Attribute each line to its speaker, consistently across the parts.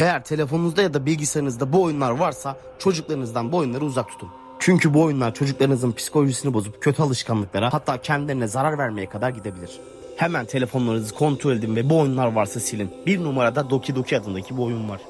Speaker 1: Eğer telefonunuzda ya da bilgisayarınızda bu oyunlar varsa çocuklarınızdan bu oyunları uzak tutun. Çünkü bu oyunlar çocuklarınızın psikolojisini bozup kötü alışkanlıklara hatta kendilerine zarar vermeye kadar gidebilir. Hemen telefonlarınızı kontrol edin ve bu oyunlar varsa silin. Bir numarada Doki Doki adındaki bu oyun var.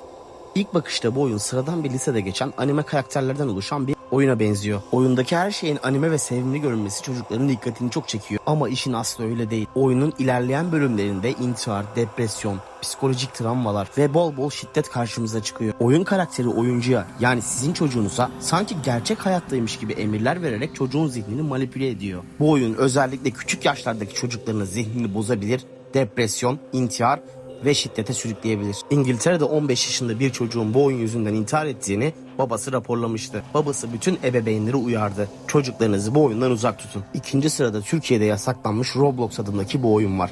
Speaker 1: İlk bakışta bu oyun sıradan bir lisede geçen anime karakterlerden oluşan bir oyuna benziyor. Oyundaki her şeyin anime ve sevimli görünmesi çocukların dikkatini çok çekiyor. Ama işin aslı öyle değil. Oyunun ilerleyen bölümlerinde intihar, depresyon, psikolojik travmalar ve bol bol şiddet karşımıza çıkıyor. Oyun karakteri oyuncuya yani sizin çocuğunuza sanki gerçek hayattaymış gibi emirler vererek çocuğun zihnini manipüle ediyor. Bu oyun özellikle küçük yaşlardaki çocukların zihnini bozabilir, depresyon, intihar ve şiddete sürükleyebilir. İngiltere'de 15 yaşında bir çocuğun bu oyun yüzünden intihar ettiğini babası raporlamıştı. Babası bütün ebeveynleri uyardı. Çocuklarınızı bu oyundan uzak tutun. İkinci sırada Türkiye'de yasaklanmış Roblox adındaki bu oyun var.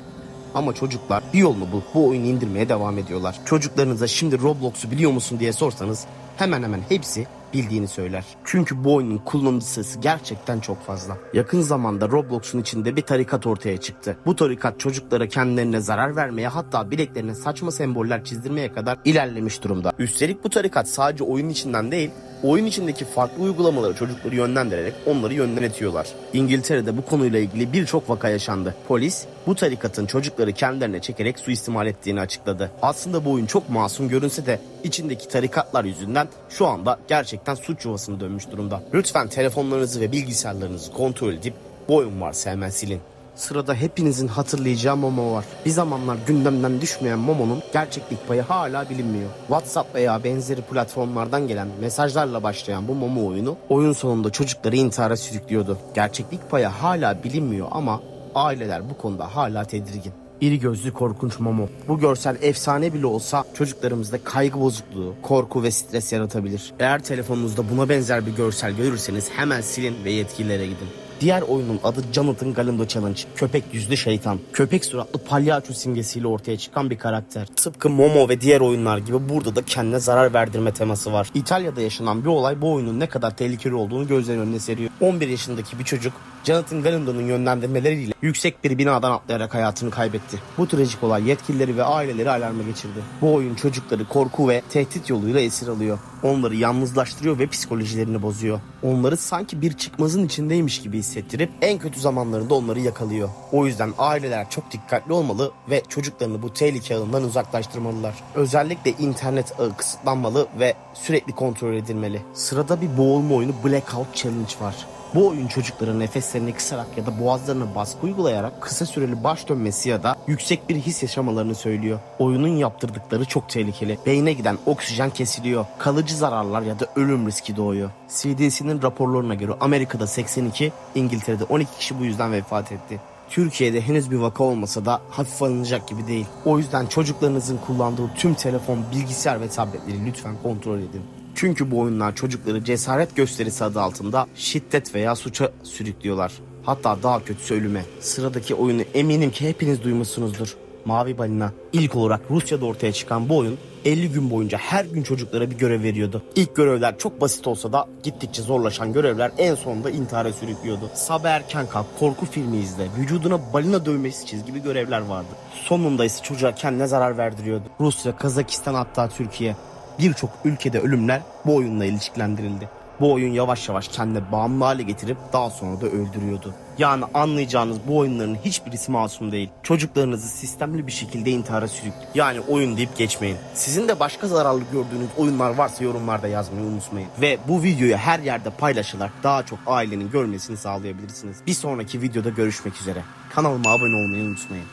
Speaker 1: Ama çocuklar bir yolunu bulup bu oyunu indirmeye devam ediyorlar. Çocuklarınıza şimdi Roblox'u biliyor musun diye sorsanız hemen hemen hepsi bildiğini söyler. Çünkü bu oyunun kullanıcı sayısı gerçekten çok fazla. Yakın zamanda Roblox'un içinde bir tarikat ortaya çıktı. Bu tarikat çocuklara kendilerine zarar vermeye hatta bileklerine saçma semboller çizdirmeye kadar ilerlemiş durumda. Üstelik bu tarikat sadece oyun içinden değil, oyun içindeki farklı uygulamaları çocukları yönlendirerek onları yönletiyorlar. İngiltere'de bu konuyla ilgili birçok vaka yaşandı. Polis bu tarikatın çocukları kendilerine çekerek suistimal ettiğini açıkladı. Aslında bu oyun çok masum görünse de içindeki tarikatlar yüzünden şu anda gerçekten suç yuvasına dönmüş durumda. Lütfen telefonlarınızı ve bilgisayarlarınızı kontrol edip bu oyun varsa hemen silin. Sırada hepinizin hatırlayacağı Momo var. Bir zamanlar gündemden düşmeyen Momo'nun gerçeklik payı hala bilinmiyor. WhatsApp veya benzeri platformlardan gelen mesajlarla başlayan bu Momo oyunu oyun sonunda çocukları intihara sürüklüyordu. Gerçeklik payı hala bilinmiyor ama aileler bu konuda hala tedirgin. İri gözlü korkunç Momo. Bu görsel efsane bile olsa çocuklarımızda kaygı bozukluğu, korku ve stres yaratabilir. Eğer telefonunuzda buna benzer bir görsel görürseniz hemen silin ve yetkililere gidin. Diğer oyunun adı Jonathan Galindo Challenge. Köpek yüzlü şeytan. Köpek suratlı palyaço simgesiyle ortaya çıkan bir karakter. Tıpkı Momo ve diğer oyunlar gibi burada da kendine zarar verdirme teması var. İtalya'da yaşanan bir olay bu oyunun ne kadar tehlikeli olduğunu gözlerin önüne seriyor. 11 yaşındaki bir çocuk Jonathan Galindo'nun yönlendirmeleriyle yüksek bir binadan atlayarak hayatını kaybetti. Bu trajik olay yetkilileri ve aileleri alarma geçirdi. Bu oyun çocukları korku ve tehdit yoluyla esir alıyor. Onları yalnızlaştırıyor ve psikolojilerini bozuyor. Onları sanki bir çıkmazın içindeymiş gibi hissettirip en kötü zamanlarında onları yakalıyor. O yüzden aileler çok dikkatli olmalı ve çocuklarını bu tehlike ağından uzaklaştırmalılar. Özellikle internet ağı kısıtlanmalı ve sürekli kontrol edilmeli. Sırada bir boğulma oyunu Blackout Challenge var. Bu oyun çocukların nefeslerini kısarak ya da boğazlarına baskı uygulayarak kısa süreli baş dönmesi ya da yüksek bir his yaşamalarını söylüyor. Oyunun yaptırdıkları çok tehlikeli. Beyne giden oksijen kesiliyor. Kalıcı zararlar ya da ölüm riski doğuyor. CDC'nin raporlarına göre Amerika'da 82, İngiltere'de 12 kişi bu yüzden vefat etti. Türkiye'de henüz bir vaka olmasa da hafif alınacak gibi değil. O yüzden çocuklarınızın kullandığı tüm telefon, bilgisayar ve tabletleri lütfen kontrol edin. Çünkü bu oyunlar çocukları cesaret gösterisi adı altında şiddet veya suça sürüklüyorlar. Hatta daha kötüsü ölüme. Sıradaki oyunu eminim ki hepiniz duymuşsunuzdur. Mavi Balina. İlk olarak Rusya'da ortaya çıkan bu oyun 50 gün boyunca her gün çocuklara bir görev veriyordu. İlk görevler çok basit olsa da gittikçe zorlaşan görevler en sonunda intihara sürüklüyordu. Sabah erken kalk, korku filmi izle, vücuduna balina dövmesi çiz gibi görevler vardı. Sonunda ise çocuğa kendine zarar verdiriyordu. Rusya, Kazakistan hatta Türkiye. Birçok ülkede ölümler bu oyunla ilişkilendirildi. Bu oyun yavaş yavaş kendine bağımlı hale getirip daha sonra da öldürüyordu. Yani anlayacağınız bu oyunların hiçbirisi masum değil. Çocuklarınızı sistemli bir şekilde intihara sürüklüyor. Yani oyun deyip geçmeyin. Sizin de başka zararlı gördüğünüz oyunlar varsa yorumlarda yazmayı unutmayın. Ve bu videoyu her yerde paylaşarak daha çok ailenin görmesini sağlayabilirsiniz. Bir sonraki videoda görüşmek üzere. Kanalıma abone olmayı unutmayın.